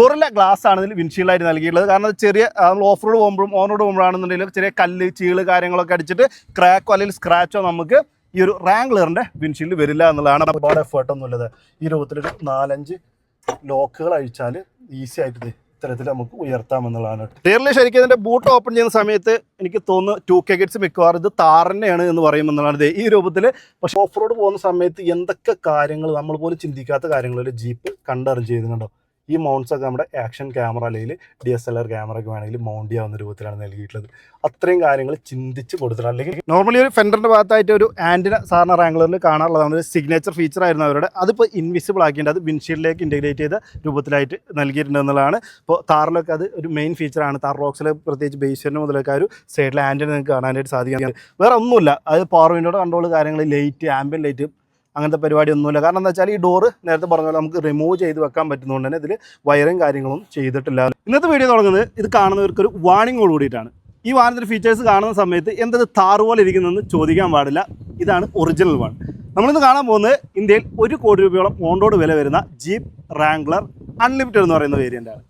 Guerrilla glass ആണ് ഇതിൽ വിൻഷീൽഡായിട്ട് നൽകിയിട്ടുള്ളത്. കാരണം ചെറിയ നമ്മൾ ഓഫ് റോഡ് പോകുമ്പോഴും ഓൺ റോഡ് പോകുമ്പോഴാണെന്നുണ്ടെങ്കിൽ ചെറിയ കല്ല് ചീൾ കാര്യങ്ങളൊക്കെ അടിച്ചിട്ട് ക്രാക്കോ അല്ലെങ്കിൽ സ്ക്രാച്ചോ നമുക്ക് ഈ ഒരു റാങ്ക്ലറിന്റെ വിൻഷീൽഡ് വരില്ല എന്നുള്ളതാണ് ഒരുപാട് എഫേർട്ട് ഉള്ളത് ഈ രൂപത്തിലൊരു നാലഞ്ച് ലോക്കുകൾ അഴിച്ചാൽ ഈസി ആയിട്ട് ഇത് ഇത്തരത്തിൽ നമുക്ക് ഉയർത്താമെന്നുള്ളതാണ് റിയറിൽ ശരിക്കും ഇതിന്റെ ബൂട്ട് ഓപ്പൺ ചെയ്യുന്ന സമയത്ത് എനിക്ക് തോന്നുന്നു ടു കെ ഗെറ്റ്സ് മിക്കവാറും ഇത് താറന്നെയാണ് എന്ന് പറയുമെന്നുള്ളതാണ്. ഈ രൂപത്തിൽ പക്ഷേ ഓഫ് റോഡ് പോകുന്ന സമയത്ത് എന്തൊക്കെ കാര്യങ്ങൾ നമ്മൾ പോലും ചിന്തിക്കാത്ത കാര്യങ്ങളിൽ ജീപ്പ് കണ്ടറിഞ്ഞ് ചെയ്യുന്നുണ്ടോ ഈ മൗണ്ട്സ് ഒക്കെ നമ്മുടെ ആക്ഷൻ ക്യാമറ അല്ലെങ്കിൽ D S L R camera ഒക്കെ വേണമെങ്കിൽ മൗണ്ട് ചെയ്യാവുന്ന രൂപത്തിലാണ് നൽകിയിട്ടുള്ളത്. അത്രയും കാര്യങ്ങൾ ചിന്തിച്ച് കൊടുത്തിട്ടുണ്ട്. അല്ലെങ്കിൽ നോർമലി ഒരു ഫെൻഡറിന്റെ ഭാഗത്തായിട്ട് ഒരു ആന്റിന സാധാരണ റാംഗ്ലറിൽ കാണാറുള്ളതാണ്. ഒരു സിഗ്നേച്ചർ ഫീച്ചർ ആയിരുന്നു അവരുടെ. അതിപ്പോൾ ഇൻവിസിബിൾ ആക്കിയിട്ട് അത് വിൻഷീൽഡിലേക്ക് ഇന്റഗ്രേറ്റ് ചെയ്ത രൂപത്തിലായിട്ട് നൽകിയിട്ടുണ്ട് എന്നുള്ളതാണ്. ഇപ്പോൾ താറിലൊക്കെ അത് ഒരു മെയിൻ ഫീച്ചറാണ് താർ റോക്സിൽ പ്രത്യേകിച്ച് ബേസിന് മുതലൊക്കെ ഒരു സൈഡിൽ ആന്റിന നിങ്ങൾക്ക് കാണാനായിട്ട് സാധിക്കാൻ വേറെ ഒന്നുമില്ല. അത് പവർ വിൻഡോയുടെ കൺട്രോൾ കാര്യങ്ങൾ ലൈറ്റ് ആംബിയൻ ലൈറ്റ് അങ്ങനത്തെ പരിപാടി ഒന്നുമില്ല കാരണം എന്താ വെച്ചാൽ ഈ ഡോറ് നേരത്തെ പറഞ്ഞ പോലെ നമുക്ക് റിമൂവ് ചെയ്ത് വെക്കാൻ പറ്റുന്നതുകൊണ്ട് തന്നെ ഇതിൽ വയറും കാര്യങ്ങളും ചെയ്തിട്ടില്ല. ഇന്നത്തെ വീഡിയോ തുടങ്ങുന്നത് ഇത് കാണുന്നവർക്ക് ഒരു കൂടിയിട്ടാണ്. ഈ വാഹനത്തിന്റെ ഫീച്ചേഴ്സ് കാണുന്ന സമയത്ത് എന്തത് താറ് പോലെ ഇരിക്കുന്നതെന്ന് ചോദിക്കാൻ പാടില്ല. ഇതാണ് ഒറിജിനൽ വൺ നമ്മളിന്ന് കാണാൻ പോകുന്നത് ഇന്ത്യയിൽ ഒരു കോടി രൂപയോളം ഓൺ റോഡ് വില വരുന്ന ജീപ്പ് റാംഗ്ലർ അൺലിമിറ്റഡ് എന്ന് പറയുന്ന വേരിയന്റാണ്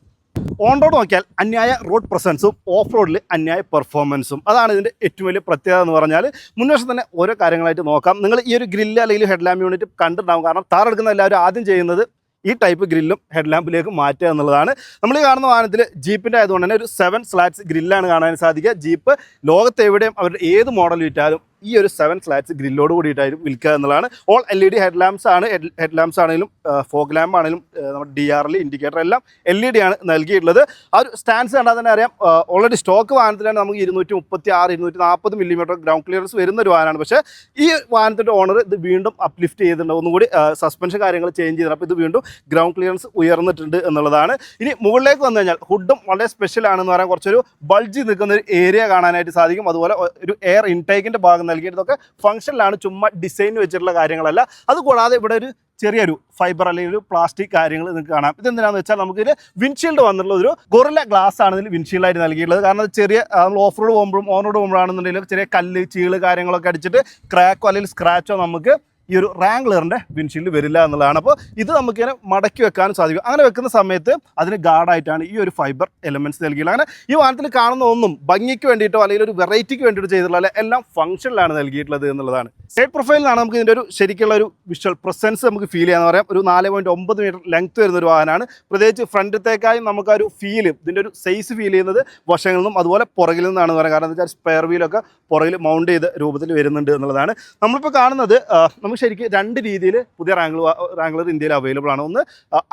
ഓൺ റോഡ് നോക്കിയാൽ അന്യായ റോഡ് പ്രസൻസും ഓഫ് റോഡിൽ അന്യായ പെർഫോമൻസും അതാണ് ഇതിന്റെ ഏറ്റവും വലിയ പ്രത്യേകത എന്ന് പറഞ്ഞാൽ മുൻവശം തന്നെ ഓരോ കാര്യങ്ങളായിട്ട് നോക്കാം. നിങ്ങൾ ഈ ഒരു ഗ്രില്ല് അല്ലെങ്കിൽ ഹെഡ് ലാമ്പ് യൂണിറ്റ് കണ്ടിട്ടുണ്ടാവും. കാരണം താർ എടുക്കുന്ന എല്ലാവരും ആദ്യം ചെയ്യുന്നത് ഈ ടൈപ്പ് ഗ്രില്ലും ഹെഡ് ലാമ്പിലേക്ക് മാറ്റുക എന്നുള്ളതാണ്. നമ്മൾ ഈ കാണുന്ന വാഹനത്തിൽ ജീപ്പിന്റെ ആയതുകൊണ്ട് തന്നെ ഒരു സെവൻ സ്ലാറ്റ്സ് ഗ്രില്ലാണ് കാണാൻ സാധിക്കുക. ജീപ്പ് ലോകത്തെവിടെയും അവരുടെ ഏത് മോഡൽ വിറ്റാലും ഈ ഒരു സെവൻ ഫ്ലാറ്റ്സ് ഗ്രില്ലോട് കൂടിയിട്ടായിരിക്കും വിൽക്കുക എന്നുള്ളതാണ്. All L E D head lamps ആണ്. ഹെഡ് ലാംപ്സ് ആണെങ്കിലും ഫോഗ് ലാമ്പ് ആണെങ്കിലും നമ്മുടെ ഡി ആറിൽ ഇൻഡിക്കേറ്റർ എല്ലാം എൽ ഇ ഡി ആണ് നൽകിയിട്ടുള്ളത്. ആ ഒരു സ്റ്റാൻഡ്സ് കണ്ടാൽ തന്നെ അറിയാം ഓൾറെഡി സ്റ്റോക്ക് വാഹനത്തിലാണ് നമുക്ക് ഇരുന്നൂറ്റി മുപ്പത്തി ആറ് ഇരുന്നൂറ്റി നാൽപ്പത് മില്ലിമീറ്റർ ഗ്രൗണ്ട് ക്ലിയറൻസ് വരുന്ന ഒരു വാഹനമാണ്. പക്ഷേ ഈ വാഹനത്തിന്റെ ഓണർ ഇത് വീണ്ടും അപ്ലിഫ്റ്റ് ചെയ്തിട്ടുണ്ട്. ഒന്നുകൂടി സസ്പെൻഷൻ കാര്യങ്ങൾ ചേഞ്ച് ചെയ്തിട്ടുണ്ട്. അപ്പോൾ ഇത് വീണ്ടും ഗ്രൗണ്ട് ക്ലിയറൻസ് ഉയർന്നിട്ടുണ്ട് എന്നുള്ളതാണ്. ഇനി മുകളിലേക്ക് വന്നു കഴിഞ്ഞാൽ ഹുഡും വളരെ സ്പെഷ്യൽ ആണെന്ന് പറയാൻ കുറച്ചൊരു ബൾജി നിൽക്കുന്ന ഒരു ഏരിയ കാണാനായിട്ട് സാധിക്കും. അതുപോലെ ഒരു എയർ ഇൻടേക്കിന്റെ ഭാഗം നൽകിയിട്ടതൊക്കെ ഫംഗ്ഷനിലാണ് ചുമ്മാ ഡിസൈൻ വെച്ചിട്ടുള്ള കാര്യങ്ങളല്ല. അതുകൂടാതെ ഇവിടെ ഒരു ചെറിയൊരു ഫൈബർ അല്ലെങ്കിൽ ഒരു പ്ലാസ്റ്റിക് കാര്യങ്ങൾ നിങ്ങൾക്ക് കാണാം. ഇതെന്തിനാന്ന് വെച്ചാൽ നമുക്ക് ഇതിൽ വിൻഷീൽഡ് വന്നിട്ടുള്ള ഒരു ഗൊറില്ല ഗ്ലാസ് ആണ് ഇതിൽ വിൻഷീൽഡായിട്ട് നൽകിയിട്ടുള്ളത്. കാരണം ചെറിയ നമ്മൾ ഓഫ് റോഡ് പോകുമ്പോഴും ഓൺ റോഡ് പോകുമ്പോഴാണെന്നുണ്ടെങ്കിൽ ചെറിയ കല്ല് ചീൾ കാര്യങ്ങളൊക്കെ അടിച്ചിട്ട് ക്രാക്കോ അല്ലെങ്കിൽ സ്ക്രാച്ചോ നമുക്ക് ഈ ഒരു റാങ്ക്ലറിന്റെ വിൻഷീൽഡ് വരില്ല എന്നുള്ളതാണ്. അപ്പോൾ ഇത് നമുക്കിങ്ങനെ മടക്കി വെക്കാനും സാധിക്കും. അങ്ങനെ വെക്കുന്ന സമയത്ത് അതിന് ഗാർഡായിട്ടാണ് ഈ ഒരു ഫൈബർ എലമെന്റ്സ് നൽകിയത് അങ്ങനെ ഈ വാഹനത്തിൽ കാണുന്ന ഒന്നും ഭംഗിക്ക് വേണ്ടിയിട്ടോ അല്ലെങ്കിൽ ഒരു വെറൈറ്റിക്ക് വേണ്ടിയിട്ട് ചെയ്തിട്ടുള്ള എല്ലാം ഫംഗ്ഷനിലാണ് നൽകിയിട്ടുള്ളത് എന്നുള്ളതാണ്. സൈഡ് പ്രൊഫൈലിലാണ് നമുക്ക് ഇതിന്റെ ഒരു ശരിക്കുള്ള ഒരു വിഷ്വൽ പ്രസൻസ് നമുക്ക് ഫീൽ ചെയ്യാന്ന് പറയാം. ഒരു നാല് പോയിന്റ് ഒമ്പത് മീറ്റർ ലെങ്ത് വരുന്ന ഒരു വാഹനമാണ്. പ്രത്യേകിച്ച് ഫ്രണ്ടത്തേക്കായും നമുക്ക് ആ ഒരു ഫീൽ ഇതിന്റെ ഒരു സൈസ് ഫീൽ ചെയ്യുന്നത് വശങ്ങളിൽ നിന്നും അതുപോലെ പുറകിൽ നിന്നാണ് പറയാം. കാരണം എന്താ വെച്ചാൽ സ്പെയർ വീലൊക്കെ പുറകിൽ മൗണ്ട് ചെയ്ത രൂപത്തിൽ വരുന്നുണ്ട് എന്നുള്ളതാണ്. നമ്മളിപ്പോൾ കാണുന്നത് നമുക്ക് ശരിക്കും രണ്ട് രീതിയിൽ പുതിയ റാംഗ്ലർ റാംഗ്ലർ ഇന്ത്യയിൽ അവൈലബിൾ ആണ്. ഒന്ന്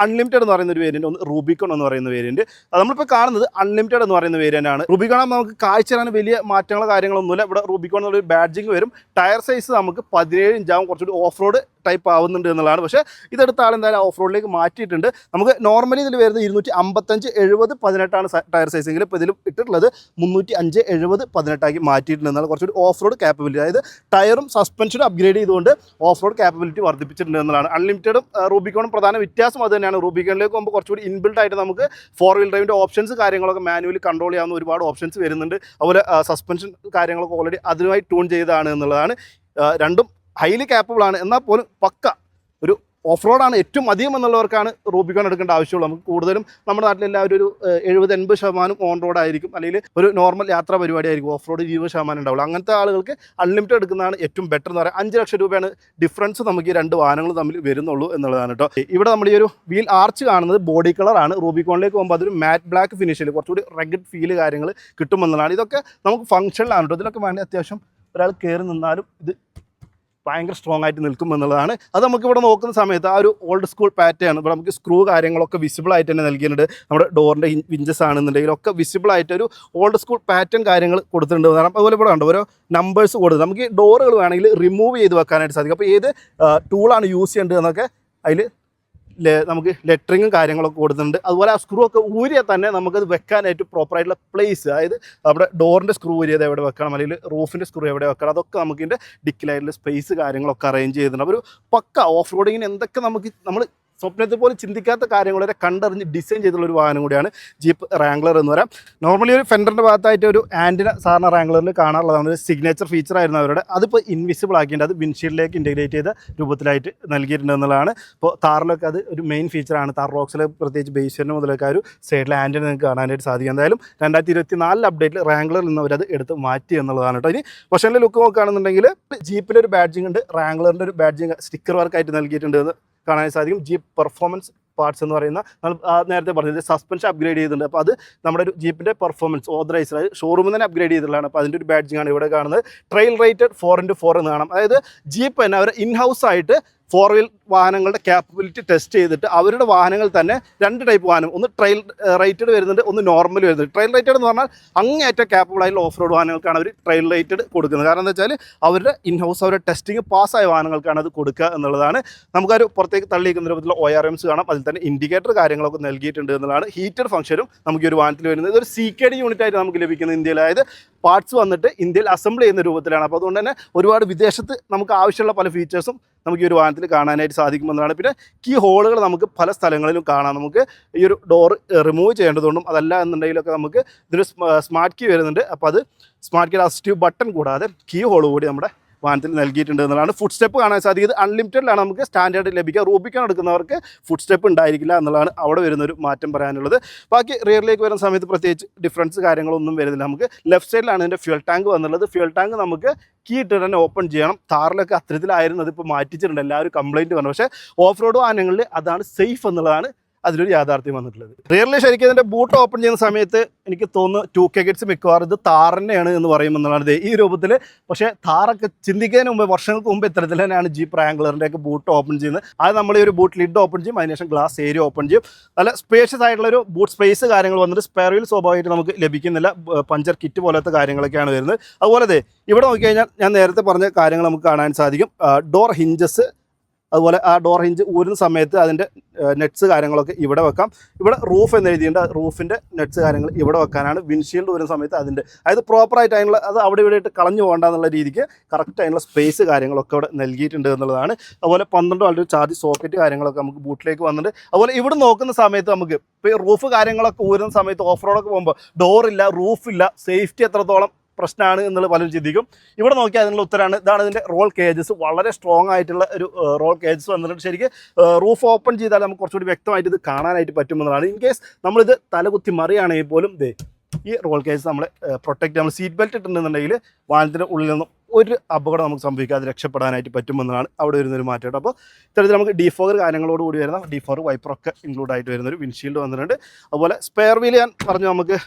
അൺലിമിറ്റഡ് എന്ന് പറയുന്ന ഒരു വേരിയന്റ് ഒന്ന് റൂബിക്കോൺ എന്ന് പറയുന്ന വേരിയന്റ് നമ്മളിപ്പോൾ കാണുന്നത് അൺലിമിറ്റഡ് എന്ന് പറയുന്ന വേരിയന്റ് ആണ്. റൂബിക്കോൺ നമുക്ക് കാഴ്ച തരാൻ വലിയ മാറ്റങ്ങളോ കാര്യങ്ങളൊന്നുമില്ല. ഇവിടെ റൂബിക്കോൺ എന്നൊരു ബാഡ്ജിങ് വരും. ടയർ സൈസ് നമുക്ക് പതിനേഴ് ഇഞ്ചാവും കുറച്ചുകൂടി ഓഫ് റോഡ് ടൈപ്പ് ആവുന്നുണ്ട് എന്നുള്ളതാണ്. പക്ഷേ ഇതെടുത്ത ആൾ എന്തായാലും ഓഫ് റോഡിലേക്ക് മാറ്റിയിട്ടുണ്ട്. നമുക്ക് നോർമലി ഇതിൽ വരുന്നത് ഇരുന്നൂറ്റി അമ്പത്തഞ്ച് എഴുപത് പതിനെട്ടാണ് ടയർ സൈസ് എങ്കിലും ഇപ്പോൾ ഇതിൽ ഇട്ടിട്ടുള്ളത്. മുന്നൂറ്റി അഞ്ച് എഴുപത് പതിനെട്ടാക്കി മാറ്റിയിട്ടുണ്ട് എന്നാൽ കുറച്ചുകൂടി ഓഫ് റോഡ് കാപ്പബിലിറ്റി അതായത് ടയറും സസ്പെൻഷനും അപ്ഗ്രേഡ് ചെയ്തുകൊണ്ട് ഓഫ് റോഡ് കാപ്പബിലിറ്റി വർദ്ധിപ്പിച്ചിട്ടുണ്ട് എന്നുള്ളതാണ്. അൺലിമിറ്റഡും റൂബിക്കോണും പ്രധാന വ്യത്യാസം അത് തന്നെയാണ്. റൂബിക്കോണിലേക്ക് പോകുമ്പോൾ കുറച്ചുകൂടി ഇൻബിൽഡ് ആയിട്ട് നമുക്ക് ഫോർ വീൽ ഡ്രൈവിന്റെ ഓപ്ഷൻസ് കാര്യങ്ങളൊക്കെ മാനുവലി കൺട്രോൾ ചെയ്യാവുന്ന ഒരുപാട് ഓപ്ഷൻസ് വരുന്നുണ്ട്. അതുപോലെ സസ്പെൻഷൻ കാര്യങ്ങളൊക്കെ ഓൾറെഡി അതിനുമായി ട്യൂൺ ചെയ്തതാണ് എന്നുള്ളതാണ്. രണ്ടും ഹൈലി കാപ്പബിൾ ആണ്. എന്നാൽ പോലും പക്ക ഒരു ഓഫ് റോഡാണ് ഏറ്റവും അധികം എന്നുള്ളവർക്കാണ് റൂബിക്കോൺ എടുക്കേണ്ട ആവശ്യമുള്ളൂ. നമുക്ക് കൂടുതലും നമ്മുടെ നാട്ടിൽ എല്ലാവരും ഒരു എഴുപത് എൺപത് ശതമാനം ഓൺ റോഡ് ആയിരിക്കും. അല്ലെങ്കിൽ ഒരു നോർമൽ യാത്രാ പരിപാടി ആയിരിക്കും. ഓഫ് റോഡ് ഇരുപത് ശതമാനം ഉണ്ടാവുള്ളൂ. അങ്ങനത്തെ ആളുകൾക്ക് അൺലിമിറ്റഡ് എടുക്കുന്നതാണ് ഏറ്റവും ബെറ്റർ എന്ന് പറയാം. അഞ്ച് ലക്ഷം രൂപയാണ് ഡിഫറൻസ് നമുക്ക് ഈ രണ്ട് വാഹനങ്ങൾ തമ്മിൽ വരുന്നുള്ളൂ എന്നുള്ളതാണ് കേട്ടോ. ഇവിടെ നമ്മൾ ഈ ഒരു വീൽ ആർച്ച് കാണുന്നത് ബോഡി കളറാണ് റൂബിക്കോണിലേക്ക് പോകുമ്പോൾ അതൊരു മാറ്റ് ബ്ലാക്ക് ഫിനിഷിൽ കുറച്ചുകൂടി റെഗഡ് ഫീൽ കാര്യങ്ങൾ കിട്ടുമെന്നുള്ളതാണ്. ഇതൊക്കെ നമുക്ക് ഫംഗ്ഷനിലാണ് കേട്ടോ. ഇതിലൊക്കെ വേണ്ടി അത്യാവശ്യം ഒരാൾ കയറി നിന്നാലും ഇത് ഭയങ്കര സ്ട്രോങ് ആയിട്ട് നിൽക്കും എന്നുള്ളതാണ്. അത് നമുക്ക് ഇവിടെ നോക്കുന്ന സമയത്ത് ആ ഒരു ഓൾഡ് സ്കൂൾ പാറ്റേൺ ഇവിടെ നമുക്ക് സ്ക്രൂ കാര്യങ്ങളൊക്കെ വിസിബിൾ ആയിട്ട് തന്നെ നൽകിയിട്ടുണ്ട്. നമ്മുടെ ഡോറിന്റെ വിഞ്ചസ് ആണെന്നുണ്ടെങ്കിൽ ഒക്കെ വിസിബിൾ ആയിട്ട് ഒരു ഓൾഡ് സ്കൂൾ പാറ്റേൺ കാര്യങ്ങൾ കൊടുത്തിട്ടുണ്ട്. അതുപോലെ ഇവിടെ ഉണ്ട് ഓരോ നമ്പേഴ്സ് കൊടുത്ത് നമുക്ക് ഡോറുകൾ വേണമെങ്കിൽ റിമൂവ് ചെയ്ത് വെക്കാനായിട്ട് സാധിക്കും. അപ്പോൾ ഏത് ടൂളാണ് യൂസ് ചെയ്യേണ്ടത് എന്നൊക്കെ അതിൽ നമുക്ക് ലെറ്ററിങ്ങും കാര്യങ്ങളൊക്കെ കൊടുത്തിട്ടുണ്ട്. അതുപോലെ ആ സ്ക്രൂ ഒക്കെ ഊരിയാൽ തന്നെ നമുക്കത് വെക്കാനായിട്ട് പ്രോപ്പറായിട്ടുള്ള പ്ലേസ് അതായത് നമ്മുടെ ഡോറിന്റെ സ്ക്രൂ ഊരിയത് എവിടെ വെക്കണം അല്ലെങ്കിൽ റൂഫിന്റെ സ്ക്രൂ എവിടെ വെക്കണം അതൊക്കെ നമുക്ക് ഡിക്കിലായിട്ടുള്ള സ്പേസ് കാര്യങ്ങളൊക്കെ അറേഞ്ച് ചെയ്തിട്ടുണ്ട്. അപ്പോൾ ഒരു പക്ക ഓഫ് റോഡിങ്ങിന് എന്തൊക്കെ നമുക്ക് നമ്മൾ സ്വപ്നത്തിൽ പോലും ചിന്തിക്കാത്ത കാര്യങ്ങൾ വരെ കണ്ടറിഞ്ഞ് ഡിസൈൻ ചെയ്തിട്ടുള്ള ഒരു വാഹനം കൂടിയാണ് ജീപ്പ് റാംഗ്ലർ എന്ന് പറയാം. നോർമലി ഒരു ഫെൻഡറിന്റെ ഭാഗത്തായിട്ട് ഒരു ആന്റിന സാധാരണ റാംഗ്ലറിൽ കാണാറുള്ളതാണ്. ഒരു സിഗ്നേച്ചർ ഫീച്ചർ ആയിരുന്നു അവരുടെ. അതിപ്പോൾ ഇൻവിസിബിൾ ആക്കിയിട്ട് അത് വിൻഷീൽഡിലേക്ക് ഇന്റഗ്രേറ്റ് ചെയ്ത രൂപത്തിലായിട്ട് നൽകിയിട്ടുണ്ട് എന്നുള്ളതാണ്. ഇപ്പോൾ താറിലൊക്കെ അത് ഒരു മെയിൻ ഫീച്ചറാണ് താർ റോക്സിൽ പ്രത്യേകിച്ച് ബേസിന് മുതലൊക്കെ ഒരു സൈഡിലെ ആന്റിന നിങ്ങൾക്ക് കാണാനായിട്ട് സാധിക്കും. എന്തായാലും രണ്ടായിരത്തി ഇരുപത്തി നാലിൽ അപ്ഡേറ്റിൽ റാംഗ്ലറിൽ നിന്ന് അവരത് എടുത്ത് മാറ്റി എന്നുള്ളതാണ് കേട്ടോ. ഇനി പക്ഷേ ലുക്ക് നോക്കുകയാണെന്നുണ്ടെങ്കിൽ ജീപ്പിലൊരു ബാഡ്ജിങ് ഉണ്ട്. റാംഗ്ലറിന്റെ ഒരു ബാഡ്ജിങ് സ്റ്റിക്കർ വർക്കായിട്ട് നൽകിയിട്ടുണ്ട് കാണാൻ സാധിക്കും. ജീപ്പ് പെർഫോമൻസ് പാർട്സ് എന്ന് പറയുന്ന നേരത്തെ പറഞ്ഞത് സസ്പെൻഷൻ അപ്ഗ്രേഡ് ചെയ്തിട്ടുണ്ട്. അപ്പോൾ അത് നമ്മുടെ ഒരു ജീപ്പിന്റെ പെർഫോമൻസ് ഓതറൈസ്ഡ് അതായത് ഷോറൂമിൽ തന്നെ അപ്ഗ്രേഡ് ചെയ്തിട്ടുള്ളതാണ്. അപ്പോൾ അതിന്റെ ഒരു ബാഡ്ജിങ്ങാണ് ഇവിടെ കാണുന്നത്. Trail rated four into four എന്ന് കാണാം. അതായത് ജീപ്പ് തന്നെ അവർ ഇൻ ഹൗസ് ആയിട്ട് ഫോർ വീൽ വാഹനങ്ങളുടെ ക്യാപ്പബിലിറ്റി ടെസ്റ്റ് ചെയ്തിട്ട് അവരുടെ വാഹനങ്ങൾ തന്നെ രണ്ട് ടൈപ്പ് വാഹനം ഒന്ന് ട്രെയിൽ റേറ്റഡ് വരുന്നുണ്ട് ഒന്ന് നോർമൽ വരുന്നുണ്ട്. ട്രെയിൽ റേറ്റഡ് എന്ന് പറഞ്ഞാൽ അങ്ങേറ്റം കേപ്പബിൾ ആയിട്ടുള്ള ഓഫ് റോഡ് വാഹനങ്ങൾക്കാണ് അവർ ട്രെയിൽ റേറ്റഡ് കൊടുക്കുന്നത്. കാരണം എന്താ വെച്ചാൽ അവരുടെ ഇൻ ഹൗസ് അവരുടെ ടെസ്റ്റിംഗ് പാസ്സായ വാഹനങ്ങൾക്കാണ് അത് കൊടുക്കുക എന്നുള്ളതാണ്. നമുക്കൊരു പുറത്തേക്ക് തള്ളിയിരിക്കുന്ന രൂപത്തിലുള്ള ഒ ആർ എംസ് കാണാം. അതിൽ തന്നെ ഇൻഡിക്കേറ്റർ കാര്യങ്ങളൊക്കെ നൽകിയിട്ടുണ്ട് എന്നുള്ളതാണ്. ഹീറ്റഡ് ഫംഗ്ഷനും നമുക്ക് ഒരു വാഹനത്തിൽ വരുന്നത്. ഇതൊരു സി കെ ഡി യൂണിറ്റ് ആയിട്ട് നമുക്ക് ലഭിക്കുന്നത് ഇന്ത്യയിൽ. അതായത് പാർട്സ് വന്നിട്ട് ഇന്ത്യയിൽ അസംബിൾ ചെയ്യുന്ന രൂപത്തിലാണ്. അപ്പോൾ അതുകൊണ്ട് തന്നെ ഒരുപാട് വിദേശത്ത് നമുക്ക് ആവശ്യമുള്ള പല ഫീച്ചേഴ്സും നമുക്ക് ഈ ഒരു വാഹനത്തിൽ കാണാനായിട്ട് സാധിക്കുമെന്നതാണ് പിന്നെ കീ ഹോളുകൾ നമുക്ക് പല സ്ഥലങ്ങളിലും കാണാം. നമുക്ക് ഈ ഒരു ഡോർ റിമൂവ് ചെയ്യേണ്ടതുകൊണ്ടും അതല്ല എന്നുണ്ടെങ്കിലൊക്കെ നമുക്ക് ഇതിൽ സ്മാർട്ട് കീ വരുന്നുണ്ട്. അപ്പോൾ അത് സ്മാർട്ട് കീ അസിസ്റ്റീവ് ബട്ടൺ കൂടാതെ കീ ഹോൾ കൂടി നമ്മുടെ വാഹനത്തിൽ നൽകിയിട്ടുണ്ട് എന്നുള്ളതാണ് ഫുഡ് സ്റ്റെപ്പ് കാണാൻ സാധിക്കും ഇത് അൺലിമിറ്റഡിലാണ് നമുക്ക് സ്റ്റാൻഡേർഡ് ലഭിക്കുക. റൂബിക്കാൻ എടുക്കുന്നവർക്ക് ഫുഡ് സ്റ്റെപ്പ് ഉണ്ടായിരിക്കില്ല എന്നുള്ളതാണ് അവിടെ വരുന്നൊരു മാറ്റം പറയാനുള്ളത്. ബാക്കി റിയറിലേക്ക് വരുന്ന സമയത്ത് പ്രത്യേകിച്ച് ഡിഫറൻസ് കാര്യങ്ങളൊന്നും വരുന്നില്ല. നമുക്ക് ലെഫ്റ്റ് സൈഡിലാണ് ഇതിന്റെ ഫ്യൂൽ ടാങ്ക് വന്നുള്ളത്. ഫ്യൂൽ ടാങ്ക് നമുക്ക് കീ ഇട്ട് തന്നെ ഓപ്പൺ ചെയ്യണം. താറിലൊക്കെ അത്തരത്തിലായിരുന്നു. അതിപ്പോൾ മാറ്റിച്ചിട്ടുണ്ട്. എല്ലാവരും കംപ്ലയിന്റ് വന്നു. പക്ഷേ ഓഫ് റോഡ് വാഹനങ്ങളിൽ അതാണ് സേഫ് എന്നുള്ളതാണ് അതിലൊരു യാഥാർത്ഥ്യം വന്നിട്ടുള്ളത്. റിയറിൽ ശരിക്കും ഇതിന്റെ ബൂട്ട് ഓപ്പൺ ചെയ്യുന്ന സമയത്ത് എനിക്ക് തോന്നുന്നു ടു കെ ഗെറ്റ്സ് മിക്കവാറും ഇത് താറിനെയാണ് എന്ന് പറയുമെന്നുള്ളത് ഈ രൂപത്തിൽ പക്ഷേ താറൊക്കെ ചിന്തിക്കുന്നതിന് മുമ്പ് വർഷങ്ങൾക്ക് മുമ്പ് ഇത്തരത്തിൽ തന്നെയാണ് ജീപ്പ് റാംഗ്ലറിന്റെ ഒക്കെ ബൂട്ട് ഓപ്പൺ ചെയ്യുന്നത്. അത് നമ്മൾ ഈ ഒരു ബൂട്ട് ലിഡ് ഓപ്പൺ ചെയ്യും അതിനുശേഷം ഗ്ലാസ് ഏരിയ ഓപ്പൺ ചെയ്യും. നല്ല സ്പേഷ്യസ് ആയിട്ടുള്ള ഒരു ബൂട്ട് സ്പേസ് കാര്യങ്ങൾ വന്നിട്ട് സ്പെയർ വീൽ സ്വാഭാവികമായിട്ട് നമുക്ക് ലഭിക്കുന്നില്ല. പഞ്ചർ കിറ്റ് പോലത്തെ കാര്യങ്ങളൊക്കെയാണ് വരുന്നത്. അതുപോലെ ഇവിടെ നോക്കിക്കഴിഞ്ഞാൽ ഞാൻ നേരത്തെ പറഞ്ഞ കാര്യങ്ങൾ നമുക്ക് കാണാൻ സാധിക്കും. ഡോർ ഹിഞ്ചസ് അതുപോലെ ആ ഡോർ ഹിഞ്ച് ഊരുന്ന സമയത്ത് അതിന്റെ നെറ്റ്സ് കാര്യങ്ങളൊക്കെ ഇവിടെ വെക്കാം. ഇവിടെ റൂഫ് എന്ന് എഴുതിയിട്ടുണ്ട്. റൂഫിന്റെ നെറ്റ്സ് കാര്യങ്ങൾ ഇവിടെ വെക്കാനാണ്. വിൻഷീൽഡ് വരുന്ന സമയത്ത് അതിന്റെ അതായത് പ്രോപ്പറായിട്ട് അതിനുള്ള അത് അവിടെ ഇവിടെ ഇട്ട് കളഞ്ഞു പോകണ്ട എന്നുള്ള രീതിക്ക് കറക്റ്റ് അതിനുള്ള സ്പേസ് കാര്യങ്ങളൊക്കെ അവിടെ നൽകിയിട്ടുണ്ട് എന്നുള്ളതാണ്. അതുപോലെ പന്ത്രണ്ട് വളരെ ചാർജ് സോക്കറ്റ് കാര്യങ്ങളൊക്കെ നമുക്ക് ബൂട്ടിലേക്ക് വന്നിട്ടുണ്ട്. അതുപോലെ ഇവിടെ നോക്കുന്ന സമയത്ത് നമുക്ക് ഇപ്പോൾ ഈ റൂഫ് കാര്യങ്ങളൊക്കെ ഊരുന്ന സമയത്ത് ഓഫ് റോഡൊക്കെ പോകുമ്പോൾ ഡോറില്ല റൂഫില്ല സേഫ്റ്റി എത്രത്തോളം പ്രശ്നമാണ് എന്നുള്ളത് പലരും ചിന്തിക്കും. ഇവിടെ നോക്കിയാൽ അതിനുള്ള ഉത്തരമാണ് ഇതാണ് ഇതിന്റെ റോൾ കേജസ് വളരെ സ്ട്രോങ് ആയിട്ടുള്ള ഒരു റോൾ കേജസ് വന്നിട്ട് ശരിക്കും റൂഫ് ഓപ്പൺ ചെയ്താൽ നമുക്ക് കുറച്ചുകൂടി വ്യക്തമായിട്ട് ഇത് കാണാനായിട്ട് പറ്റുമെന്നതാണ് ഇൻ കേസ് നമ്മളിത് തലകുത്തി മറിയാണെങ്കിൽ പോലും ദേ ഈ റോൾ കേസ് നമ്മൾ പ്രൊട്ടക്റ്റ് നമ്മൾ സീറ്റ് ബെൽറ്റ് ഇട്ടിട്ടുണ്ടെന്നുണ്ടെങ്കിൽ വാഹനത്തിന്റെ ഉള്ളിൽ നിന്നും ഒരു അപകടം നമുക്ക് സംഭവിക്കാതെ രക്ഷപ്പെടാനായിട്ട് പറ്റുമെന്നാണ് അവിടെ വരുന്നൊരു മാറ്റം അപ്പോൾ ഇത്തരത്തിൽ നമുക്ക് ഡിഫോഗർ കാര്യങ്ങളോട് കൂടി വരുന്ന ഡിഫോർ വൈപ്പറൊക്കെ ഇൻക്ലൂഡ് ആയിട്ട് വരുന്ന ഒരു വിൻഷീൽഡ് വന്നിട്ടുണ്ട്. അതുപോലെ സ്പെയർ വീൽ ഞാൻ പറഞ്ഞു നമുക്ക്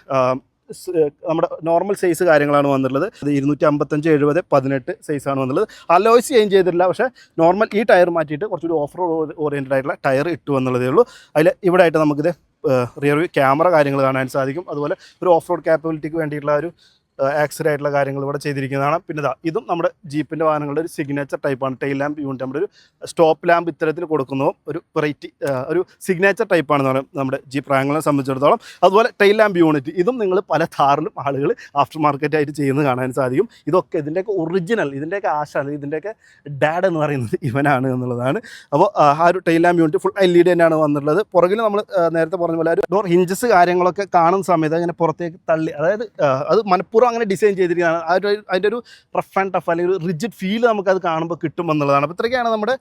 നമ്മുടെ നോർമൽ സൈസ് കാര്യങ്ങളാണ് വന്നിട്ടുള്ളത്. അത് ഇരുന്നൂറ്റി അമ്പത്തഞ്ച് എഴുപത് പതിനെട്ട് സൈസാണ് വന്നുള്ളത് അലോയ്സ് ചേഞ്ച് ചെയ്തിട്ടില്ല. പക്ഷേ നോർമൽ ഈ ടയർ മാറ്റിയിട്ട് കുറച്ചുകൂടി ഓഫ് റോഡ് ഓറിയന്റഡ് ആയിട്ടുള്ള ടയർ ഇട്ടു എന്നുള്ളതേ ഉള്ളൂ. അതിൽ ഇവിടെ ആയിട്ട് നമുക്കിത് റിയർ ക്യാമറ കാര്യങ്ങൾ കാണാൻ സാധിക്കും. അതുപോലെ ഒരു ഓഫ് റോഡ് ക്യാപ്പബിലിറ്റിക്ക് വേണ്ടിയിട്ടുള്ള ഒരു ആക്സിഡ് ആയിട്ടുള്ള കാര്യങ്ങൾ ഇവിടെ ചെയ്തിരിക്കുന്നതാണ്. പിന്നെ ഇതാ ഇതും നമ്മുടെ ജീപ്പിന്റെ വാഹനങ്ങളുടെ ഒരു സിഗ്നേച്ചർ ടൈപ്പാണ് ടെയിൽ ലാമ്പ് യൂണിറ്റ് നമ്മുടെ ഒരു സ്റ്റോപ്പ് ലാമ്പ് ഇത്തരത്തിൽ കൊടുക്കുന്നു. ഒരു വെറൈറ്റി ഒരു സിഗ്നേച്ചർ പറയും നമ്മുടെ ജീപ്പ് റാംഗിളിനെ സംബന്ധിച്ചിടത്തോളം. അതുപോലെ ടെയിൽ ലാമ്പ് യൂണിറ്റ് ഇതും നിങ്ങൾ പല താറിലും ആളുകൾ ആഫ്റ്റർ മാർക്കറ്റായിട്ട് ചെയ്യുന്നത് കാണാൻ സാധിക്കും. ഇതൊക്കെ ഇതിന്റെയൊക്കെ ഒറിജിനൽ ഇതിന്റെയൊക്കെ ആശാണ് ഇതിന്റെയൊക്കെ ഡാഡ് എന്ന് പറയുന്നത് ഇവനാണ് എന്നുള്ളതാണ്. അപ്പോൾ ആ ഒരു tail lamp unit full L E D തന്നെയാണ് വന്നിട്ടുള്ളത്. പുറകിൽ നമ്മൾ നേരത്തെ പറഞ്ഞ പോലെ ഒരു ഡോർ ഹിഞ്ചസ് കാര്യങ്ങളൊക്കെ കാണുന്ന സമയത്ത് അങ്ങനെ പുറത്തേക്ക് തള്ളി അതായത് അത് മനഃപൂർവം അങ്ങനെ ഡിസൈൻ ചെയ്തിരിക്കുന്നതാണ് അതിന്റെ അതിന്റെ ഒരു റഫ് ആൻഡ് ടഫ് അല്ലെങ്കിൽ ഒരു റിജിഡ് ഫീൽ നമുക്കത് കാണുമ്പോൾ കിട്ടും എന്നുള്ളതാണ്. അപ്പോൾ ഇത്രയൊക്കെയാണ് നമ്മുടെ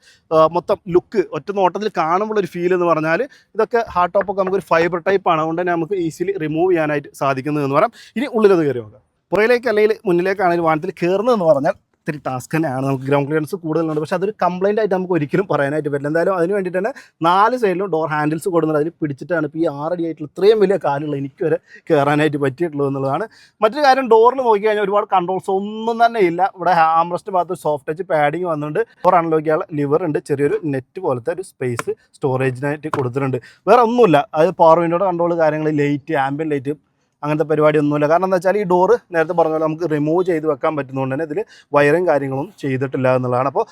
മൊത്തം ലുക്ക് ഒറ്റ നോട്ടത്തിൽ കാണുമ്പോൾ ഒരു ഫീൽ എന്ന് പറഞ്ഞാൽ ഇതൊക്കെ ഹാർഡ് ടോപ്പൊക്കെ നമുക്കൊരു ഫൈബർ ടൈപ്പാണ് അതുകൊണ്ട് തന്നെ നമുക്ക് ഈസിലി റിമൂവ് ചെയ്യാനായിട്ട് സാധിക്കുന്നത് എന്ന് പറയാം. ഇനി ഉള്ളിലത് കയറി നോക്കാം. പുറയിലേക്ക് അല്ലെങ്കിൽ മുന്നിലേക്കാണെങ്കിൽ വാഹനത്തിൽ കയറുന്നതെന്ന് പറഞ്ഞാൽ ഇത്തിരി ടാസ്ക് തന്നെയാണ്. നമുക്ക് ഗ്രൗണ്ട് ക്ലിയറൻസ് കൂടുതലുണ്ട്. പക്ഷേ അതൊരു കംപ്ലൈന്റ് ആയിട്ട് നമുക്ക് ഒരിക്കലും പറയാനായിട്ട് പറ്റില്ല. എന്തായാലും അതിന് വേണ്ടിയിട്ട് തന്നെ നാല് സൈഡിലും ഡോർ ഹാൻഡിൽസ് കൊടുക്കുന്നത് അതിൽ പിടിച്ചിട്ടാണ് ഇപ്പോൾ ഈ ആറടി ആയിട്ടുള്ള ഇത്രയും വലിയ കാലുള്ള എനിക്ക് വരെ കയറാനായിട്ട് പറ്റിയിട്ടുള്ളൂ എന്നുള്ളതാണ്. മറ്റൊരു കാര്യം ഡോറിന് നോക്കി കഴിഞ്ഞാൽ ഒരുപാട് കൺട്രോൾസ് ഒന്നും തന്നെ ഇല്ല. ഇവിടെ ഹാംറസ്റ്റ് ഭാഗത്ത് സോഫ്റ്റ് ടച്ച് പാഡിങ് വന്നിട്ടുണ്ട്. ഡോർ അൺലോക്കിയുള്ള ലിവർ ഉണ്ട്. ചെറിയൊരു നെറ്റ് പോലത്തെ ഒരു സ്പേസ് സ്റ്റോറേജിനായിട്ട് കൊടുത്തിട്ടുണ്ട്. വേറെ ഒന്നുമില്ല. അത് പവർ വിൻഡോയുടെ കൺട്രോൾ കാര്യങ്ങൾ ലൈറ്റ് ആംബിയൻ ലൈറ്റ് അങ്ങനത്തെ പരിപാടി ഒന്നുമില്ല കാരണം എന്താ വെച്ചാൽ ഈ ഡോറ് നേരത്തെ പറഞ്ഞ പോലെ നമുക്ക് റിമൂവ് ചെയ്ത് വെക്കാൻ പറ്റുന്നതുകൊണ്ട് തന്നെ ഇതിൽ വയറും കാര്യങ്ങളും ചെയ്തിട്ടില്ല എന്നുള്ളതാണ്. അപ്പോൾ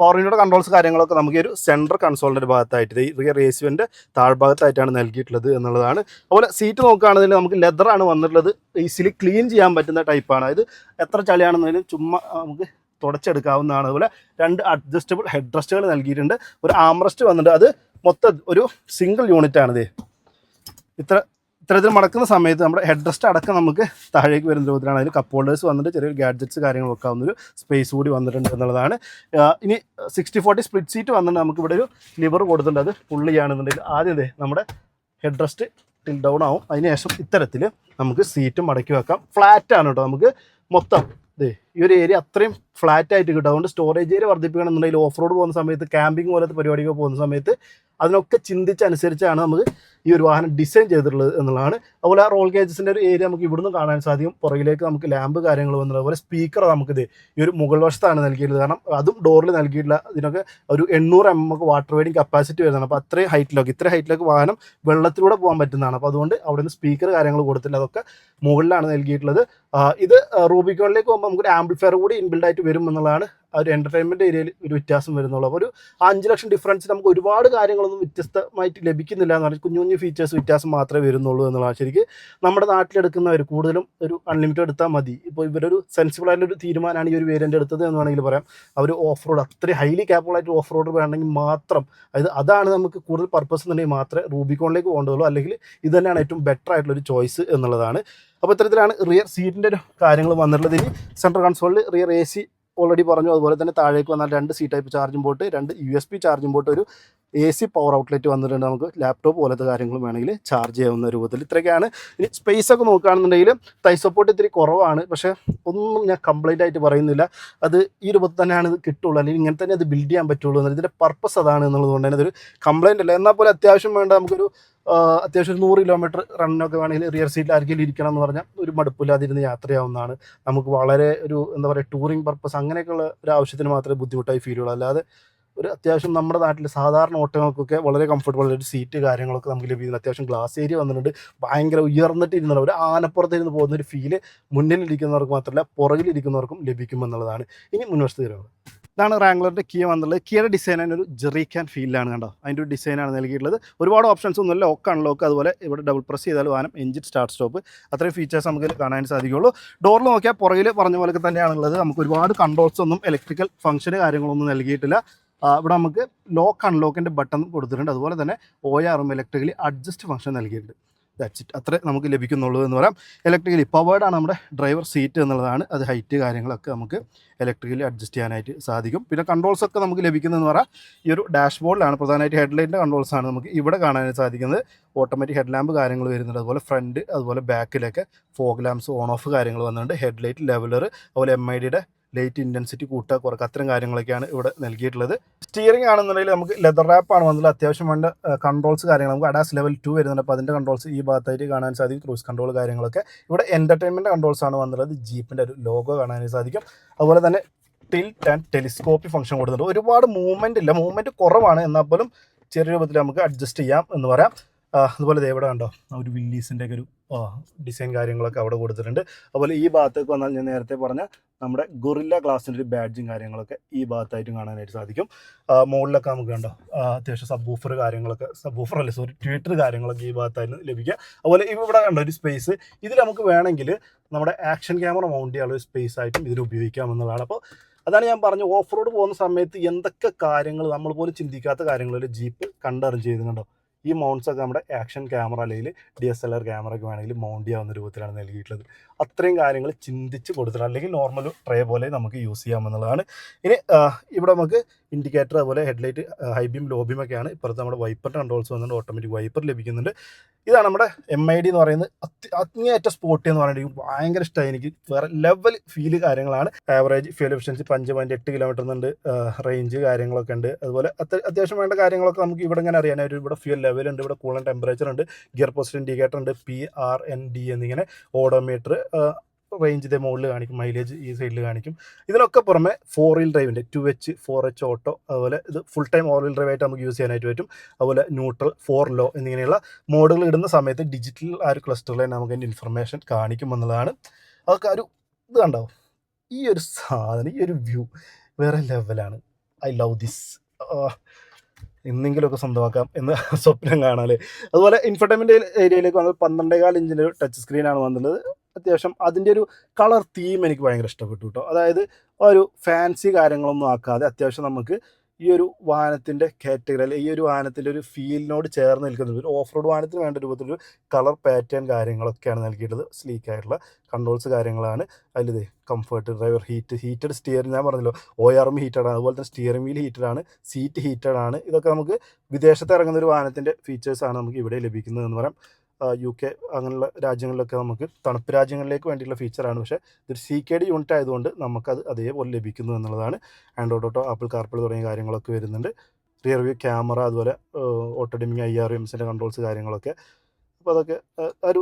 പവർ വിൻഡോയുടെ കൺട്രോൾസ് കാര്യങ്ങളൊക്കെ നമുക്ക് ഒരു സെൻട്രൽ കൺസോളിന്റെ ഭാഗത്തായിട്ട് ഈ റിയർ ഏസുവിന്റെ താഴ്ഭാഗത്തായിട്ടാണ് നൽകിയിട്ടുള്ളത് എന്നുള്ളതാണ്. അതുപോലെ സീറ്റ് നോക്കുകയാണെങ്കിൽ നമുക്ക് ലെതറാണ് വന്നിട്ടുള്ളത്. ഈസിലി ക്ലീൻ ചെയ്യാൻ പറ്റുന്ന ടൈപ്പാണ് അതായത് എത്ര ചളിയാണെന്നതിലും ചുമ്മാ നമുക്ക് തുടച്ചെടുക്കാവുന്നതാണ്. അതുപോലെ രണ്ട് അഡ്ജസ്റ്റബിൾ ഹെഡ് റെസ്റ്റുകൾ നൽകിയിട്ടുണ്ട്. ഒരു ആംറസ്റ്റ് വന്നിട്ട് അത് മൊത്തം ഒരു സിംഗിൾ യൂണിറ്റ് ആണിത്. ഇത്ര ഇത്തരത്തിൽ മടക്കുന്ന സമയത്ത് നമ്മുടെ ഹെഡ് റെസ്റ്റ് അടക്കം നമുക്ക് താഴേക്ക് വരുന്ന രൂപത്തിലാണ്. അതിൽ കപ്പ് ഹോൾഡേഴ്സ് വന്നിട്ട് ചെറിയ ഗാഡ്ജറ്റ്സ് കാര്യങ്ങൾ വെക്കാവുന്ന ഒരു സ്പേസ് കൂടി വന്നിട്ടുണ്ട് എന്നുള്ളതാണ്. ഇനി സിക്സ്റ്റി ഫോർട്ടി സ്പ്ലിറ്റ് സീറ്റ് വന്നിട്ട് നമുക്ക് ഇവിടെ ഒരു ലിവർ കൊടുത്തിട്ടുണ്ട്. അത് പുള്ളിയാണെന്നുണ്ടെങ്കിൽ ആദ്യം ദേ നമ്മുടെ ഹെഡ് റെസ്റ്റ് ടിൽ ഡൗൺ ആവും. അതിനുശേഷം ഇത്തരത്തിൽ നമുക്ക് സീറ്റ് മടക്കി വെക്കാം. ഫ്ലാറ്റ് ആണ് കേട്ടോ. നമുക്ക് മൊത്തം ദേ ഈ ഒരു ഏരിയ അത്രയും ഫ്ലാറ്റ് ആയിട്ട് കിട്ടും. അതുകൊണ്ട് സ്റ്റോറേജ് ഏരിയ വർദ്ധിപ്പിക്കണമെന്നുണ്ടെങ്കിൽ ഓഫ് റോഡ് പോകുന്ന സമയത്ത് ക്യാമ്പിംഗ് പോലത്തെ പരിപാടികൾ പോകുന്ന സമയത്ത് അതിനൊക്കെ ചിന്തിച്ചനുസരിച്ചാണ് നമുക്ക് ഈ ഒരു വാഹനം ഡിസൈൻ ചെയ്തിട്ടുള്ളത് എന്നുള്ളതാണ്. അതുപോലെ ആ റോൾ കേജസിന്റെ ഒരു ഏരിയ നമുക്ക് ഇവിടുന്ന് കാണാൻ സാധിക്കും. പുറകിലേക്ക് നമുക്ക് ലാമ്പ് കാര്യങ്ങൾ വന്നത് അതുപോലെ സ്പീക്കർ നമുക്കിത് ഈ ഒരു മുകൾ വശത്താണ് നൽകിയിട്ടുള്ളത്. കാരണം അതും ഡോറിൽ നൽകിയിട്ടുള്ള ഇതിനൊക്കെ ഒരു എണ്ണൂറ് M M water wading capacity വരുന്നതാണ്. അപ്പോൾ അത്രയും ഹൈറ്റിലൊക്കെ ഇത്ര ഹൈറ്റിലൊക്കെ വാഹനം വെള്ളത്തിലൂടെ പോകാൻ പറ്റുന്നതാണ്. അപ്പോൾ അതുകൊണ്ട് അവിടെ നിന്ന് സ്പീക്കർ കാര്യങ്ങൾ കൊടുത്തില്ല അതൊക്കെ മുകളിലാണ് നൽകിയിട്ടുള്ളത്. ഇത് റൂബിക്കോണിലേക്ക് പോകുമ്പോൾ നമുക്കൊരു ആംപ്ലിഫയർ കൂടി ഇൻബിൽഡ് ആയിട്ട് വരും ആ ഒരു എന്റർടൈൻമെന്റ് ഏരിയയിൽ ഒരു വ്യത്യാസം വരുന്നുള്ളൂ. അപ്പോൾ ഒരു അഞ്ച് ലക്ഷം ഡിഫറൻസ് നമുക്ക് ഒരുപാട് കാര്യങ്ങളൊന്നും വ്യത്യസ്തമായിട്ട് ലഭിക്കുന്നില്ല എന്ന് പറഞ്ഞാൽ കുഞ്ഞു കുഞ്ഞു ഫീച്ചേഴ്സ് വ്യത്യാസം മാത്രമേ വരുന്നുള്ളൂ എന്നുള്ളതാണ്. ശരിക്കും നമ്മുടെ നാട്ടിലെടുക്കുന്നവർ കൂടുതലും ഒരു അൺലിമിറ്റഡ് എടുത്താൽ മതി. ഇപ്പോൾ ഇവരൊരു സെൻസിബിൾ ആയിട്ടുള്ള ഒരു തീരുമാനമാണ് ഈ ഒരു വേരിയന്റ് എടുത്തത് എന്ന് വേണമെങ്കിൽ പറയാം. അവർ ഓഫ് റോഡ് അത്രയും ഹൈലി ആയിട്ട് ഓഫ് റോഡ് വേണമെങ്കിൽ മാത്രം അതായത് അതാണ് നമുക്ക് കൂടുതൽ പർപ്പസ് എന്നുണ്ടെങ്കിൽ മാത്രമേ റൂബിക്കോണിലേക്ക് പോകേണ്ടതുള്ളൂ അല്ലെങ്കിൽ ഇത് തന്നെയാണ് ഏറ്റവും ബെറ്റർ ആയിട്ടുള്ള ഒരു ചോയ്സ് എന്നുള്ളതാണ്. അപ്പോൾ ഇത്തരത്തിലാണ് റിയർ സീറ്റിന്റെ കാര്യങ്ങൾ വന്നിട്ടുള്ളത്. ഇനി സെൻട്രൽ കൺസോളിൽ റിയർ എ സി ഓൾറെഡി പറഞ്ഞു. അതുപോലെ തന്നെ താഴേക്ക് വന്നാൽ രണ്ട് സി ടൈപ്പ് ചാർജിംഗ് പോർട്ട് രണ്ട് U S B charging port ഒരു എ സി പവർ ഔട്ട്ലെറ്റ് വന്നിട്ടുണ്ട്. നമുക്ക് ലാപ്ടോപ്പ് പോലത്തെ കാര്യങ്ങളും വേണമെങ്കിൽ ചാർജ് ചെയ്യാവുന്ന രൂപത്തിൽ. ഇത്രയൊക്കെയാണ്. ഇനി സ്പേസ് ഒക്കെ നോക്കുകയാണെന്നുണ്ടെങ്കിൽ തൈ സപ്പോർട്ട് ഇത്തിരി കുറവാണ്. പക്ഷേ ഒന്നും ഞാൻ കംപ്ലൈന്റ് ആയിട്ട് പറയുന്നില്ല. അത് ഈ രൂപത്തിൽ തന്നെയാണ് ഇത് കിട്ടുള്ളൂ. അല്ലെങ്കിൽ ഇങ്ങനെ തന്നെ അത് ബിൽഡ് ചെയ്യാൻ പറ്റുള്ളൂ എന്നുള്ളത്. ഇതിന്റെ പർപ്പസ് അതാണ് എന്നുള്ളത് കൊണ്ട് തന്നെ ഇതൊരു കംപ്ലൈന്റ് അല്ല. എന്നാൽ പോലെ അത്യാവശ്യം വേണ്ട നമുക്കൊരു അത്യാവശ്യം ഒരു നൂറ് കിലോമീറ്റർ റണ്ണൊക്കെ വേണമെങ്കിൽ റിയർ സീറ്റിൽ ആർക്കെങ്കിലും ഇരിക്കണം എന്ന് പറഞ്ഞാൽ ഒരു മടുപ്പില്ലാതിരുന്ന് യാത്രയാവുന്നതാണ് നമുക്ക് വളരെ ഒരു എന്താ പറയുക ടൂറിങ് പർപ്പസ് അങ്ങനെയൊക്കെയുള്ള ഒരു ആവശ്യത്തിന് മാത്രമേ ബുദ്ധിമുട്ടായി ഫീൽ ചെയ്യുള്ളൂ അല്ലാതെ ഒരു അത്യാവശ്യം നമ്മുടെ നാട്ടിൽ സാധാരണ ഓട്ടങ്ങൾക്കൊക്കെ വളരെ കംഫർട്ടബിൾ ഒരു സീറ്റ് കാര്യങ്ങളൊക്കെ നമുക്ക് ലഭിക്കുന്നു. അത്യാവശ്യം ഗ്ലാസ് ഏരിയ വന്നിട്ടുണ്ട്. ഭയങ്കര ഉയർന്നിട്ട് ഇരുന്നുള്ള ഒരു ആനപ്പുറത്ത് ഇരുന്ന് പോകുന്ന ഒരു ഫീൽ മുന്നിലിരിക്കുന്നവർക്ക് മാത്രമല്ല പുറകിലിരിക്കുന്നവർക്കും ലഭിക്കുമെന്നുള്ളതാണ് ഇനി മുൻവശത്ത് കയറുന്നത് ഇതാണ് റാംഗ്ലറിന്റെ കിയ വന്നുള്ളത് കിയയുടെ ഡിസൈൻ ഒരു ജെറിക്കാൻ ഫീലാണ് കണ്ടോ? അതിന്റെ ഒരു ഡിസൈനാണ് നൽകിയിട്ടുള്ളത്. ഒരുപാട് ഓപ്ഷൻസ് ഒന്നുമില്ല. ലോക്ക് അൺലോക്ക് അതുപോലെ ഇവിടെ ഡബിൾ പ്രസ് ചെയ്താൽ വാനം എഞ്ചിൻ സ്റ്റാർട്ട് സ്റ്റോപ്പ് അത്രയും ഫീച്ചേഴ്സ് നമുക്ക് കാണാൻ സാധിക്കുള്ളൂ ഡോറിൽ നോക്കിയാൽ പുറകിൽ പറഞ്ഞ പോലെ തന്നെയാണുള്ളത്. നമുക്ക് ഒരുപാട് കൺട്രോൾസ് ഒന്നും ഇലക്ട്രിക്കൽ ഫംഗ്ഷന് കാര്യങ്ങളൊന്നും നൽകിയിട്ടില്ല. ഇവിടെ നമുക്ക് ലോക്ക് അൺലോക്കിന്റെ ബട്ടൺ കൊടുത്തിട്ടുണ്ട്. അതുപോലെ തന്നെ ഒ ആറും ഇലക്ട്രിക്കലി അഡ്ജസ്റ്റ് ഫംഗ്ഷൻ നൽകിയിട്ടുണ്ട്. ദാറ്റ്സ് ഇറ്റ് അത്രേ നമുക്ക് ലഭിക്കുന്നുള്ളൂ എന്ന് പറയാം. ഇലക്ട്രിക്കലി പവേർഡാണ് നമ്മുടെ ഡ്രൈവർ സീറ്റ് എന്നുള്ളതാണ്. അത് ഹൈറ്റ് കാര്യങ്ങളൊക്കെ നമുക്ക് ഇലക്ട്രിക്കലി അഡ്ജസ്റ്റ് ചെയ്യാനായിട്ട് സാധിക്കും. പിന്നെ കൺട്രോൾസ് ഒക്കെ നമുക്ക് ലഭിക്കുന്നതെന്ന് പറയാം. ഈ ഒരു ഡാഷ്ബോർഡിലാണ് പ്രധാനമായിട്ട് ഹെഡ്ലൈറ്റിന്റെ കൺട്രോൾസ് ആണ് നമുക്ക് ഇവിടെ കാണാനായിട്ട് സാധിക്കുന്നത്. ഓട്ടോമാറ്റിക് ഹെഡ് ലാമ്പ് കാര്യങ്ങൾ വരുന്നുണ്ട്. അതുപോലെ ഫ്രണ്ട് അതുപോലെ ബാക്കിലൊക്കെ ഫോഗ് ലാമ്പ്സ് ഓൺ ഓഫ് കാര്യങ്ങൾ വന്നിട്ടുണ്ട്. ഹെഡ്ലൈറ്റ് ലെവലർ അതുപോലെ എം ഐ ഡിയുടെ ലൈറ്റ് ഇന്റൻസിറ്റി കൂട്ടുക കുറക്കുക അത്തരം കാര്യങ്ങളൊക്കെയാണ് ഇവിടെ നൽകിയിട്ടുള്ളത്. സ്റ്റിയറിംഗ് ആണെന്നുണ്ടെങ്കിൽ നമുക്ക് ലെതർ റാപ്പാണ് വന്നത് അത്യാവശ്യം വേണ്ട കൺട്രോൾസ് കാര്യങ്ങൾ. നമുക്ക് അഡാസ് ലെവൽ ടു വരുന്നുണ്ട്. അപ്പോൾ അതിന്റെ കൺട്രോൾസ് ഈ ഭാഗത്തായിട്ട് കാണാൻ സാധിക്കും. ക്രൂസ് കൺട്രോൾ കാര്യങ്ങളൊക്കെ. ഇവിടെ എന്റർടൈൻമെന്റ് കൺട്രോൾസ് ആണ് വന്നുള്ളത് ജീപ്പിന്റെ ഒരു ലോഗോ കാണാൻ സാധിക്കും. അതുപോലെ തന്നെ ടിൽറ്റ് ആൻഡ് ടെലിസ്കോപ്പി ഫംഗ്ഷൻ കൊടുത്തിട്ടുണ്ട്. ഒരുപാട് മൂവ്മെന്റ് ഇല്ല. മൂവ്മെന്റ് കുറവാണ്. എന്നാൽ പോലും ചെറിയ രൂപത്തിൽ നമുക്ക് അഡ്ജസ്റ്റ് ചെയ്യാം എന്ന് പറയാം. അതുപോലെ ദേവിടെ കണ്ടോ ഒരു വില്ലീസിന്റെ ഒക്കെ ഒരു ഡിസൈൻ കാര്യങ്ങളൊക്കെ അവിടെ കൊടുത്തിട്ടുണ്ട്. അതുപോലെ ഈ ഭാഗത്തേക്ക് വന്നാൽ ഞാൻ നേരത്തെ പറഞ്ഞ നമ്മുടെ ഗൊറില്ല ഗ്ലാസിന്റെ ഒരു ബാഡ്ജും കാര്യങ്ങളൊക്കെ ഈ ഭാഗത്തായിട്ടും കാണാനായിട്ട് സാധിക്കും. മുകളിലൊക്കെ നമുക്ക് കണ്ടോ അത്യാവശ്യം സബ് ബൂഫർ കാര്യങ്ങളൊക്കെ സബ് ബൂഫർ അല്ല സോറി ട്വീറ്റർ കാര്യങ്ങളൊക്കെ ഈ ഭാഗത്തായിരുന്നു ലഭിക്കുക. അതുപോലെ ഇവിടെ കണ്ടോ ഒരു സ്പേസ് ഇതിൽ നമുക്ക് വേണമെങ്കിൽ നമ്മുടെ ആക്ഷൻ ക്യാമറ മൗണ്ട് ചെയ്യാനുള്ള ഒരു സ്പേസ് ആയിട്ടും ഇതിൽ ഉപയോഗിക്കാം എന്നുള്ളതാണ് അപ്പോൾ അതാണ് ഞാൻ പറഞ്ഞു ഓഫ് റോഡ് പോകുന്ന സമയത്ത് എന്തൊക്കെ കാര്യങ്ങൾ നമ്മൾ പോലും ചിന്തിക്കാത്ത കാര്യങ്ങളിൽ ജീപ്പ് കണ്ടറിഞ്ഞ് ചെയ്യുന്നുണ്ടോ ഈ മൗണ്ട്സ് ഒക്കെ നമ്മുടെ ആക്ഷൻ ക്യാമറ അല്ലെങ്കിൽ ഡി എസ് എൽ ആർ ക്യാമറയ്ക്ക് വേണമെങ്കിൽ മൗണ്ട് ചെയ്യാവുന്ന രൂപത്തിലാണ് നൽകിയിട്ടുള്ളത്. അത്രയും കാര്യങ്ങൾ ചിന്തിച്ച് കൊടുത്തിട്ടുണ്ട് അല്ലെങ്കിൽ നോർമൽ ട്രേ പോലെ നമുക്ക് യൂസ് ചെയ്യാമെന്നുള്ളതാണ്. ഇനി ഇവിടെ നമുക്ക് ഇൻഡിക്കേറ്റർ അതുപോലെ headlight high beam low beam ഒക്കെയാണ്. ഇപ്പുറത്ത് നമ്മുടെ വൈപ്പറിന്റെ കൺട്രോൾസ് വന്നിട്ട് ഓട്ടോമാറ്റിക് വൈപ്പർ ലഭിക്കുന്നുണ്ട്. ഇതാണ് നമ്മുടെ എം ഐ ഡി എന്ന് പറയുന്നത് അങ്ങേയറ്റ സ്പോട്ട് എന്ന് പറയുന്നത് ഭയങ്കര ഇഷ്ടമായി എനിക്ക്. വേറെ ലെവൽ ഫീൽ കാര്യങ്ങളാണ്. ആവറേജ് ഫ്യൂൽ എഫിഷ്യൻസി അഞ്ച് പോയിന്റ് എട്ട് കിലോമീറ്റർ ഉണ്ട്. റേഞ്ച് കാര്യങ്ങളൊക്കെ ഉണ്ട്. അതുപോലെ അത്യ- അത്യാവശ്യം വേണ്ട കാര്യങ്ങളൊക്കെ നമുക്ക് ഇവിടെ ഇങ്ങനെ അറിയാനായിട്ട് ഇവിടെ ഫ്യൂൽ ലെവൽ ഉണ്ട് ഇവിടെ കൂളൻ ടെമ്പറേച്ചർ ഉണ്ട് ഗിയർ പോസ്റ്റ് ഇൻഡിക്കേറ്റർ ഉണ്ട് പി ആർ എൻ ഡി എന്നിങ്ങനെ ഓഡോമീറ്റർ റേഞ്ച് ഇതേ മുകളിൽ കാണിക്കും മൈലേജ് ഈ സൈഡിൽ കാണിക്കും. ഇതിനൊക്കെ പുറമെ four wheel ഡ്രൈവിന്റെ two H four H auto അതുപോലെ ഇത് ഫുൾ ടൈം ഓൾ വീൽ ഡ്രൈവായിട്ട് നമുക്ക് യൂസ് ചെയ്യാനായിട്ട് പറ്റും. അതുപോലെ ന്യൂട്രൽ ഫോർ ലോ എന്നിങ്ങനെയുള്ള മോഡുകൾ ഇടുന്ന സമയത്ത് ഡിജിറ്റൽ ആ ഒരു ക്ലസ്റ്ററിൽ തന്നെ നമുക്ക് അതിന്റെ ഇൻഫർമേഷൻ കാണിക്കും എന്നുള്ളതാണ്. അതൊക്കെ ഒരു ഇത് കണ്ടോ? ഈ ഒരു സാധനം ഈ ഒരു വ്യൂ വേറെ ലെവലാണ് ഐ ലവ് ദിസ് എന്തെങ്കിലുമൊക്കെ സ്വന്തമാക്കാം എന്ന് സ്വപ്നം കാണാല്ലേ? അതുപോലെ ഇൻഫർടൈൻമെന്റ് ഏരിയയിലേക്ക് വന്നത് പന്ത്രണ്ടേകാൽ ഇഞ്ചിന്റെ ടച്ച് സ്ക്രീനാണ് വന്നുള്ളത് അത്യാവശ്യം അതിന്റെ ഒരു കളർ തീം എനിക്ക് ഭയങ്കര ഇഷ്ടപ്പെട്ടു കേട്ടോ അതായത് ഒരു ഫാൻസി കാര്യങ്ങളൊന്നും ആക്കാതെ അത്യാവശ്യം നമുക്ക് ഈ ഒരു വാഹനത്തിന്റെ കാറ്റഗറി അല്ലെങ്കിൽ ഈ ഒരു വാഹനത്തിന്റെ ഒരു ഫീലിനോട് ചേർന്ന് നിൽക്കുന്ന ഒരു ഓഫ് റോഡ് വാഹനത്തിന് വേണ്ട രൂപത്തിലൊരു കളർ പാറ്റേൺ കാര്യങ്ങളൊക്കെയാണ് നൽകിയിട്ടുള്ളത്. സ്ലീക്ക് ആയിട്ടുള്ള കൺട്രോൾസ് കാര്യങ്ങളാണ്. അതിലിത് comfort driver heat heated steering ഞാൻ പറഞ്ഞല്ലോ. ഒ ആർ എം ഹീറ്റഡ് ആണ്. അതുപോലെ തന്നെ സ്റ്റിയറിംഗ് വീൽ ഹീറ്റഡ് ആണ്. സീറ്റ് ഹീറ്റഡ് ആണ്. ഇതൊക്കെ നമുക്ക് വിദേശത്ത് ഇറങ്ങുന്ന ഒരു വാഹനത്തിന്റെ ഫീച്ചേഴ്സാണ് നമുക്ക് ഇവിടെ ലഭിക്കുന്നത് എന്ന് പറയാം. യു കെ അങ്ങനെയുള്ള രാജ്യങ്ങളിലൊക്കെ നമുക്ക് തണുപ്പ് രാജ്യങ്ങളിലേക്ക് വേണ്ടിയുള്ള ഫീച്ചറാണ് പക്ഷേ ഇതൊരു സി കെ ഡി യൂണിറ്റ് ആയതുകൊണ്ട് നമുക്കത് അതേപോലെ ലഭിക്കുന്നു എന്നുള്ളതാണ്. ആൻഡ്രോയിഡ് ഓട്ടോ ആപ്പിൾ കാർപ്പിൾ തുടങ്ങിയ കാര്യങ്ങളൊക്കെ വരുന്നുണ്ട്. റിയർ വ്യൂ ക്യാമറ അതുപോലെ ഓട്ടോ ഡിമിങ് ഐ ആർ എംസിന്റെ കൺട്രോൾസ് കാര്യങ്ങളൊക്കെ അപ്പോൾ അതൊക്കെ ഒരു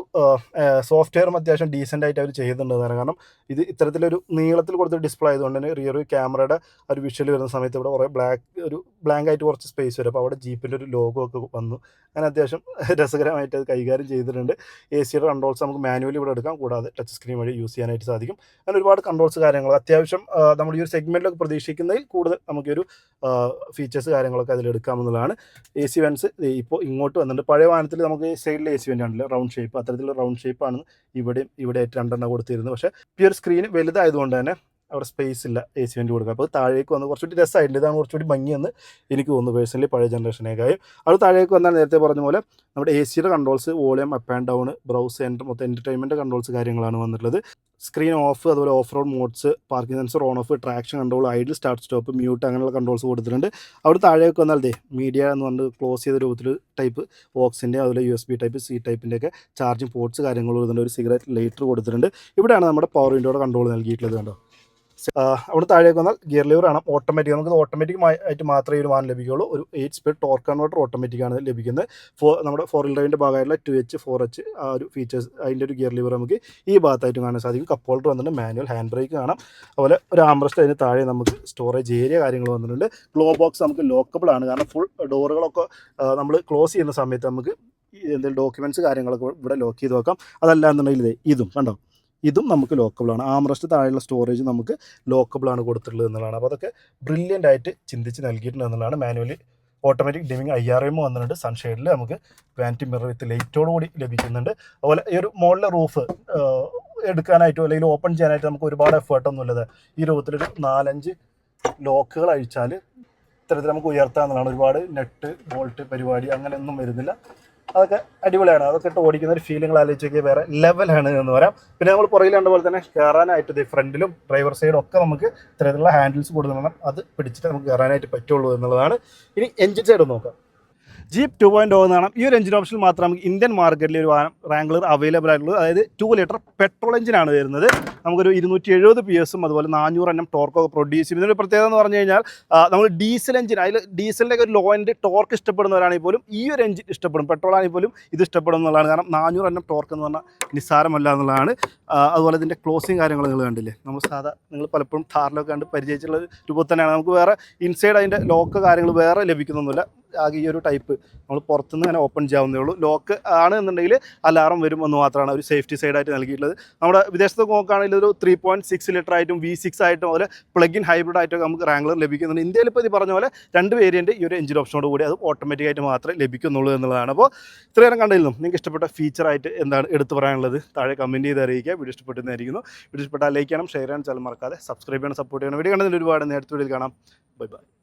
സോഫ്റ്റ്വെയറും അത്യാവശ്യം ഡീസന്റ് ആയിട്ട് അവർ ചെയ്തിട്ടുണ്ട് തന്നെ കാരണം ഇത് ഇത്തരത്തിലൊരു നീളത്തിൽ കൊടുത്ത ഡിസ്പ്ലേ ആയതുകൊണ്ട് തന്നെ റിയർ ക്യാമറയുടെ ഒരു വിഷ്വൽ വരുന്ന സമയത്ത് ഇവിടെ കുറേ ബ്ലാക്ക് ഒരു ബ്ലാങ്ക് ആയിട്ട് കുറച്ച് സ്പേസ് വരും. അപ്പോൾ അവിടെ ജീപ്പിന്റെ ഒരു ലോഗോ ഒക്കെ വന്നു. അങ്ങനെ അത്യാവശ്യം രസകരമായിട്ട് അത് കൈകാര്യം ചെയ്തിട്ടുണ്ട്. എ സിയുടെ കൺട്രോൾസ് നമുക്ക് മാനുവലി ഇവിടെ എടുക്കാം. കൂടാതെ ടച്ച് സ്ക്രീൻ വഴി യൂസ് ചെയ്യാനായിട്ട് സാധിക്കും. അങ്ങനെ ഒരുപാട് കൺട്രോൾസ് കാര്യങ്ങൾ അത്യാവശ്യം നമ്മൾ ഈ ഒരു സെഗ്മെന്റിലൊക്കെ പ്രതീക്ഷിക്കുന്നതിൽ കൂടുതൽ നമുക്കൊരു ഫീച്ചേഴ്സ് കാര്യങ്ങളൊക്കെ അതിലെടുക്കാമെന്നുള്ളതാണ് എ സി വെൻസ് ഇപ്പോൾ ഇങ്ങോട്ട് വന്നിട്ടുണ്ട്. പഴയ വാഹനത്തിൽ നമുക്ക് സൈഡിൽ എ സി വെന്റ് ആണല്ലോ റൗണ്ട് ഷേപ്പ് അത്തരത്തിലുള്ള റൗണ്ട് ഷേപ്പാണ് ഇവിടെ ഇവിടെ രണ്ടെണ്ണം കൊടുത്തിരുന്നത്. പക്ഷേ ഒരു സ്ക്രീൻ വലുതായതുകൊണ്ട് തന്നെ അവിടെ സ്പേസ് ഇല്ല എ സി വേണ്ടി കൊടുക്കുക അപ്പോൾ താഴേക്ക് വന്ന് കുറച്ചുകൂടി രസമായിട്ടില്ല ഇതാണ് കുറച്ചുകൂടി ഭംഗിയെന്ന് എനിക്ക് തോന്നുന്നു പേഴ്സണലി പഴയ ജനറേഷനേക്കായും അവിടെ താഴേക്ക് വന്നാൽ നേരത്തെ പറഞ്ഞ പോലെ നമ്മുടെ എ സിയുടെ controls volume up and down browse enter മൊത്തം എന്റർടൈൻമെന്റ് കൺട്രോൾസ് കാര്യങ്ങളാണ് വന്നിട്ടുള്ളത്. സ്ക്രീൻ ഓഫ് അതുപോലെ off road modes parking sensor on off traction control idle start stop mute അങ്ങനെയുള്ള കൺട്രോൾസ് കൊടുത്തിട്ടുണ്ട്. അവിടെ താഴേക്ക് വന്നാൽ ദേ മീഡിയ എന്ന് പറഞ്ഞിട്ട് ക്ലോസ് ചെയ്ത രൂപത്തിൽ ടൈപ്പ് ബോക്സിന്റെ അതുപോലെ U S B type C ടൈപ്പിന്റെ ഒക്കെ ചാർജിങ് പോർട്സ് കാര്യങ്ങൾ കൊടുത്തിട്ടുണ്ട്. ഒരു സിഗരറ്റ് ലൈറ്റർ കൊടുത്തിട്ടുണ്ട്. ഇവിടെയാണ് നമ്മുടെ പവർ വിൻഡോയുടെ കൺട്രോൾ നൽകിയിട്ടുള്ളത് കണ്ടോ? അവിടെ താഴേക്ക് വന്നാൽ ഗിയർ ലിവർ ആണ്. ഓട്ടോമാറ്റിക് നമുക്ക് ഓട്ടോമാറ്റിക് ആയിട്ട് മാത്രമേ ഒരു വാഹനം ലഭിക്കുകയുള്ളൂ ഒരു eight speed torque converter automatic ആണ് ലഭിക്കുന്നത്. ഫോർ നമ്മുടെ ഫോർ വീൽ ഡ്രൈവിന്റെ ഭാഗമായിട്ടുള്ള ടു എച്ച് ഫോർ എച്ച് ആ ഒരു ഫീച്ചേഴ്സ് അതിന്റെ ഒരു ഗിയർ ലിവർ നമുക്ക് ഈ ഭാഗത്തായിട്ട് കാണാൻ സാധിക്കും. കപ്പ് ഹോൾഡർ വന്നിട്ടുണ്ട് മാനുവൽ ഹാൻഡ് ബ്രേക്ക് കാണാം. അതുപോലെ ഒരു ആംബ്രസ്റ്റ് അതിന് താഴെ നമുക്ക് സ്റ്റോറേജ് ഏരിയ കാര്യങ്ങൾ വന്നിട്ടുണ്ട്. ഗ്ലോ ബോക്സ് നമുക്ക് ലോക്കബിൾ ആണ്. കാരണം ഫുൾ ഡോറുകളൊക്കെ നമ്മൾ ക്ലോസ് ചെയ്യുന്ന സമയത്ത് നമുക്ക് എന്തെങ്കിലും ഡോക്യുമെന്റ്സ് കാര്യങ്ങളൊക്കെ ഇവിടെ ലോക്ക് ചെയ്ത് വെക്കാം. അതല്ല എന്നുണ്ടെങ്കിൽ ഇതും കണ്ടോ? ഇതും നമുക്ക് ലോക്കബിളാണ് ആംറസ്റ്റ് താഴെയുള്ള സ്റ്റോറേജ് നമുക്ക് ലോക്കബിളാണ് കൊടുത്തിട്ടുള്ളത് എന്നുള്ളതാണ്. അപ്പോൾ അതൊക്കെ ബ്രില്യന്റ് ആയിട്ട് ചിന്തിച്ച് നൽകിയിട്ടുണ്ട് എന്നുള്ളതാണ് manually automatic dimming I R M വന്നിട്ടുണ്ട്. സൺഷെയ്ഡിൽ നമുക്ക് വാന്റി മിറർ വിത്ത് ലൈറ്റോട് കൂടി ലഭിക്കുന്നുണ്ട്. അതുപോലെ ഈ ഒരു മുകളിലെ റൂഫ് എടുക്കാനായിട്ടോ അല്ലെങ്കിൽ ഓപ്പൺ ചെയ്യാനായിട്ട് നമുക്ക് ഒരുപാട് എഫേർട്ടൊന്നും ഇല്ലത് ഈ രൂപത്തിലൊരു നാലഞ്ച് ലോക്കുകൾ അഴിച്ചാൽ ഇത്തരത്തിൽ നമുക്ക് ഉയർത്താവുന്നതാണ്. ഒരുപാട് നെറ്റ് ബോൾട്ട് പരിപാടി അങ്ങനെയൊന്നും വരുന്നില്ല. അതൊക്കെ അടിപൊളിയാണ്. അതൊക്കെ ഇട്ട് ഓടിക്കുന്ന ഒരു ഫീലിംഗ് ആലോചിച്ചൊക്കെ വേറെ ലെവലാണ് എന്ന് പറയാം. പിന്നെ നമ്മൾ പുറകിൽ കണ്ട പോലെ തന്നെ കയറാനായിട്ട് ഫ്രണ്ടിലും ഡ്രൈവർ സൈഡും ഒക്കെ നമുക്ക് ഇത്തരത്തിലുള്ള ഹാൻഡിൽസ് കൊടുക്കണം അത് പിടിച്ചിട്ട് നമുക്ക് കയറാനായിട്ട് പറ്റുള്ളൂ എന്നുള്ളതാണ്. ഇനി എഞ്ചിൻ സൈഡ് നോക്കാം. ജീപ്പ് ടു പോയിന്റ് ഒന്നാണ് ഈ ഒരു എഞ്ചിൻ ഓപ്ഷൻ മാത്രം നമുക്ക് ഇന്ത്യൻ മാർക്കറ്റിൽ ഒരു വാഹനം റാംഗ്ലർ അവൈലബിൾ ആയിട്ടുള്ളത്. അതായത് ടു ലിറ്റർ പെട്രോൾ എഞ്ചിനാണ് വരുന്നത്. നമുക്കൊരു ഇരുന്നൂറ്റി എഴുപത് പി എസും അതുപോലെ നാനൂറ് എണ്ണം ടോർക്കൊക്കെ പ്രൊഡ്യൂസ് ചെയ്യും ഇതിന്റെ പ്രത്യേകത എന്ന് പറഞ്ഞു കഴിഞ്ഞാൽ നമ്മൾ ഡീസൽ എഞ്ചിൻ അതിൽ ഡീസലിന്റെ ഒരു ലോ എൻഡ് ടോർക്ക് ഇഷ്ടപ്പെടുന്നവരാണെങ്കിൽ പോലും ഈ ഒരു എഞ്ചിൻ ഇഷ്ടപ്പെടും. പെട്രോൾ ആണെങ്കിൽ പോലും ഇത് ഇഷ്ടപ്പെടും എന്നുള്ളതാണ്. കാരണം നാനൂറ് എണ്ണം ടോർക്ക് എന്ന് പറഞ്ഞാൽ നിസ്സാരമല്ല എന്നുള്ളതാണ്. അതുപോലെ ഇതിന്റെ ക്ലോസിങ് കാര്യങ്ങൾ നിങ്ങൾ കണ്ടില്ലേ? നമ്മൾ സാധാ നിങ്ങൾ പലപ്പോഴും ഥാറിലൊക്കെ കണ്ട് പരിചയിച്ചുള്ള രൂപത്തിൽ തന്നെയാണ് നമുക്ക് വേറെ ഇൻസൈഡ് അതിന്റെ ലോക്ക് കാര്യങ്ങൾ വേറെ ലഭിക്കുന്നൊന്നുമില്ല. ആകെ ഈ ഒരു ടൈപ്പ് നമ്മൾ പുറത്തുനിന്ന് ഇങ്ങനെ ഓപ്പൺ ചെയ്യാവുന്നേ ഉള്ളൂ. ലോക്ക് ആണ് എന്നുണ്ടെങ്കിൽ അലാറം വരും എന്ന് മാത്രമാണ് ഒരു സേഫ്റ്റി സൈഡായിട്ട് നൽകിയിട്ടുള്ളത്. നമ്മുടെ വിദേശത്ത് നോക്കുകയാണെങ്കിൽ ഒരു ത്രീ പോയിന്റ് സിക്സ് ലിറ്റർ ആയിട്ടും വി സിക്സ് ആയിട്ടും അതുപോലെ പ്ലഗ് ഇൻ ഹൈബ്രിഡ് ആയിട്ടൊക്കെ നമുക്ക് റാംഗ്ലർ ലഭിക്കുന്നുണ്ട്. ഇന്ത്യയിൽ ഇപ്പോൾ ഇത് പറഞ്ഞ പോലെ രണ്ട് വേരിയന്റ് ഈ ഒരു എഞ്ചിൻ ഓപ്ഷനോട് കൂടി അത് ഓട്ടോമാറ്റിക്കായിട്ട് മാത്രമേ ലഭിക്കുന്നുള്ളൂ എന്നുള്ളതാണ്. അപ്പോൾ ഇത്രയേരം കണ്ടിരുന്നു നിങ്ങൾക്ക് ഇഷ്ടപ്പെട്ട ഫീച്ചർ ആയിട്ട് എന്താണ് എടുത്തു പറയാനുള്ളത് താഴെ കമന്റ് ചെയ്ത് അറിയിക്കുക. വീഡിയോ ഇഷ്ടപ്പെട്ടെന്നായിരിക്കുന്നു വീഡിയോ ഇഷ്ടപ്പെട്ടാൽ ലൈക്ക് ചെയ്യണം ഷെയർ ചെയ്യാൻ ചില മറക്കാതെ സബ്സ്ക്രൈബ് ചെയ്യണം സപ്പോർട്ട് ചെയ്യണം. വീഡിയോ കണ്ടതിൽ ഒരുപാട് നേരത്തെ വീഡിയോയിൽ കാണാം. Bye bye